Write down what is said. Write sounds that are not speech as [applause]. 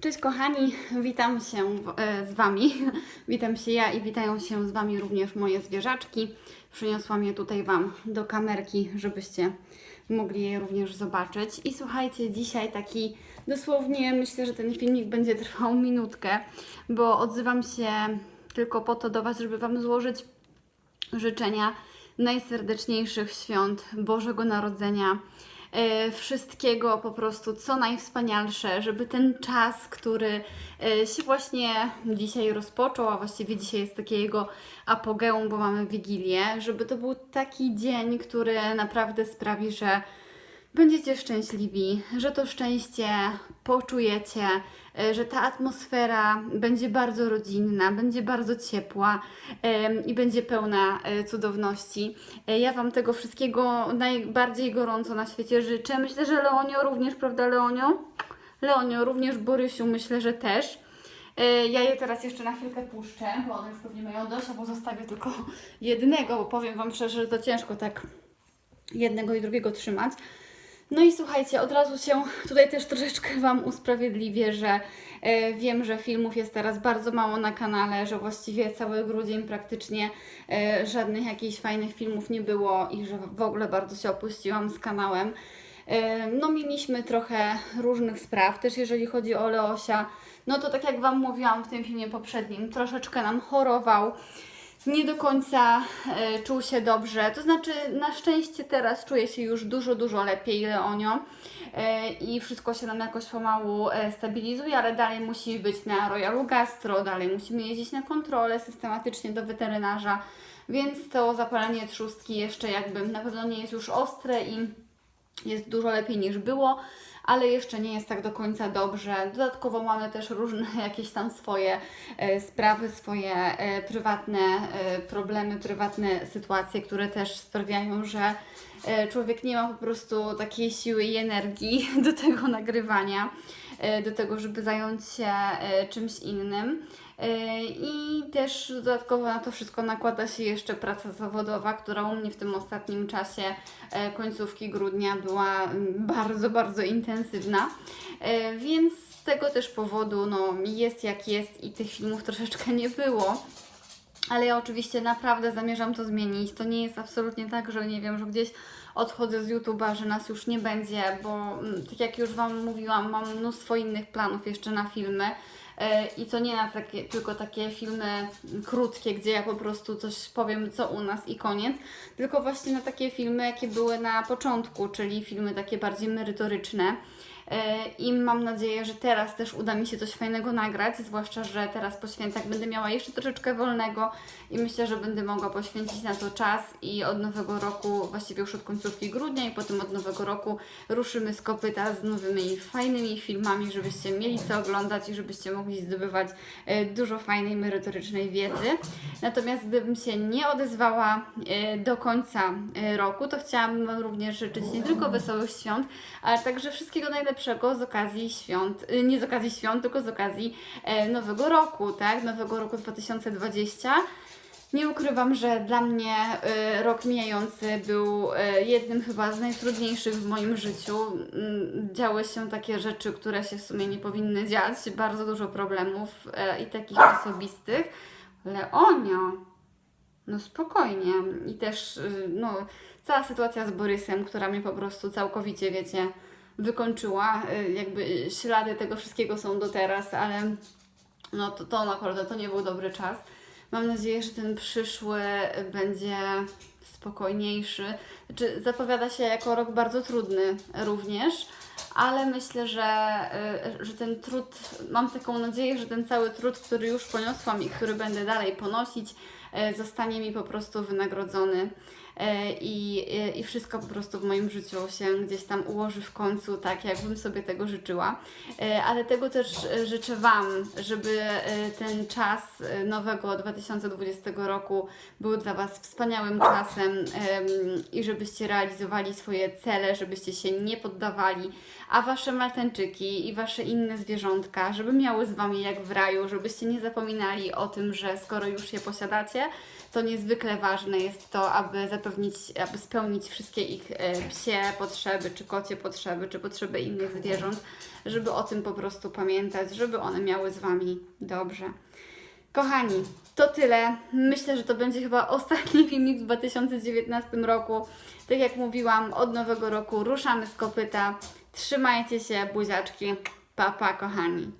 Cześć kochani, witam się e, z Wami. [laughs] Witam się ja i witają się z Wami również moje zwierzaczki. Przyniosłam je tutaj Wam do kamerki, żebyście mogli je również zobaczyć. I słuchajcie, dzisiaj taki dosłownie, myślę, że ten filmik będzie trwał minutkę, bo odzywam się tylko po to do Was, żeby Wam złożyć życzenia najserdeczniejszych świąt Bożego Narodzenia. E, Wszystkiego po prostu, co najwspanialsze, żeby ten czas, który e, się właśnie dzisiaj rozpoczął, a właściwie dzisiaj jest takie jego apogeum, bo mamy Wigilię, żeby to był taki dzień, który naprawdę sprawi, że będziecie szczęśliwi, że to szczęście poczujecie, e, że ta atmosfera będzie bardzo rodzinna, będzie bardzo ciepła i będzie pełna e, cudowności. E, Ja Wam tego wszystkiego najbardziej gorąco na świecie życzę. Myślę, że Leonio również, prawda Leonio? Leonio również, Borysiu myślę, że też. Ja je teraz jeszcze na chwilkę puszczę, bo one już pewnie mają dość, bo zostawię tylko jednego, bo powiem Wam szczerze, że to ciężko tak jednego i drugiego trzymać. No i słuchajcie, od razu się tutaj też troszeczkę Wam usprawiedliwię, że e, wiem, że filmów jest teraz bardzo mało na kanale, że właściwie cały grudzień praktycznie e, żadnych jakichś fajnych filmów nie było i że w ogóle bardzo się opuściłam z kanałem. E, no mieliśmy trochę różnych spraw, też jeżeli chodzi o Leosia, no to tak jak Wam mówiłam w tym filmie poprzednim, troszeczkę nam chorował nie do końca e, czuł się dobrze. To znaczy, na szczęście teraz czuje się już dużo, dużo lepiej Leonio e, i wszystko się nam jakoś pomału e, stabilizuje, ale dalej musi być na Royalu Gastro, dalej musimy jeździć na kontrolę systematycznie do weterynarza, więc to zapalenie trzustki jeszcze jakby na pewno nie jest już ostre i jest dużo lepiej niż było, ale jeszcze nie jest tak do końca dobrze. Dodatkowo mamy też różne [laughs] jakieś tam swoje e, sprawy, swoje e, prywatne e, problemy, prywatne sytuacje, które też sprawiają, że człowiek nie ma po prostu takiej siły i energii [laughs] do tego nagrywania, do tego, żeby zająć się e, czymś innym. E, I też dodatkowo na to wszystko nakłada się jeszcze praca zawodowa, która u mnie w tym ostatnim czasie e, końcówki grudnia była bardzo, bardzo intensywna. E, Więc z tego też powodu no, jest jak jest i tych filmów troszeczkę nie było. Ale ja oczywiście naprawdę zamierzam to zmienić. To nie jest absolutnie tak, że nie wiem, że gdzieś odchodzę z YouTube'a, że nas już nie będzie, bo mm, tak jak już Wam mówiłam, mam mnóstwo innych planów jeszcze na filmy. E, I to nie na takie, tylko takie filmy krótkie, gdzie ja po prostu coś powiem, co u nas i koniec, tylko właśnie na takie filmy, jakie były na początku, czyli filmy takie bardziej merytoryczne. E, I mam nadzieję, że teraz też uda mi się coś fajnego nagrać, zwłaszcza, że teraz po świętach będę miała jeszcze troszeczkę wolnego i myślę, że będę mogła poświęcić na to czas i od nowego roku, właściwie już od końcówki grudnia i potem od nowego roku ruszymy z kopyta z nowymi fajnymi filmami, żebyście mieli co oglądać i żebyście mogli zdobywać e, dużo fajnej, merytorycznej wiedzy. Natomiast gdybym się nie odezwała e, do końca roku, to chciałam Wam również życzyć nie tylko wesołych świąt, ale także wszystkiego najlepszego z okazji świąt, y, nie z okazji świąt, tylko z okazji e, nowego roku, tak? Nowego roku 2020. Nie ukrywam, że dla mnie y, rok mijający był y, jednym chyba z najtrudniejszych w moim życiu. Mm, Działy się takie rzeczy, które się w sumie nie powinny dziać, bardzo dużo problemów y, i takich osobistych. Leonio, no spokojnie. I też y, no, cała sytuacja z Borysem, która mnie po prostu całkowicie, wiecie, wykończyła. Y, Jakby ślady tego wszystkiego są do teraz, ale no to, to naprawdę to nie był dobry czas. Mam nadzieję, że ten przyszły będzie spokojniejszy. Znaczy, zapowiada się jako rok bardzo trudny również, ale myślę, że, y, że ten trud, mam taką nadzieję, że ten cały trud, który już poniosłam i który będę dalej ponosić, zostanie mi po prostu wynagrodzony. y, I, y, I wszystko po prostu w moim życiu się gdzieś tam ułoży w końcu tak, jakbym sobie tego życzyła. E, ale tego też e, życzę Wam, żeby e, ten czas e, nowego 2020 roku był dla Was wspaniałym czasem em, i żebyście realizowali swoje cele, żebyście się nie poddawali, a Wasze maltańczyki i Wasze inne zwierzątka, żeby miały z Wami jak w raju, żebyście nie zapominali o tym, że skoro już je posiadacie, to niezwykle ważne jest to, aby zapewnić, aby spełnić wszystkie ich e, psie potrzeby, czy kocie potrzeby, czy potrzeby innych zwierząt, żeby o tym po prostu pamiętać, żeby one miały z Wami dobrze. Kochani, to tyle. Myślę, że to będzie chyba [laughs] ostatni filmik w 2019 roku. Tak jak mówiłam, od nowego roku ruszamy z kopyta. Trzymajcie się, buziaczki. Papa, pa, kochani.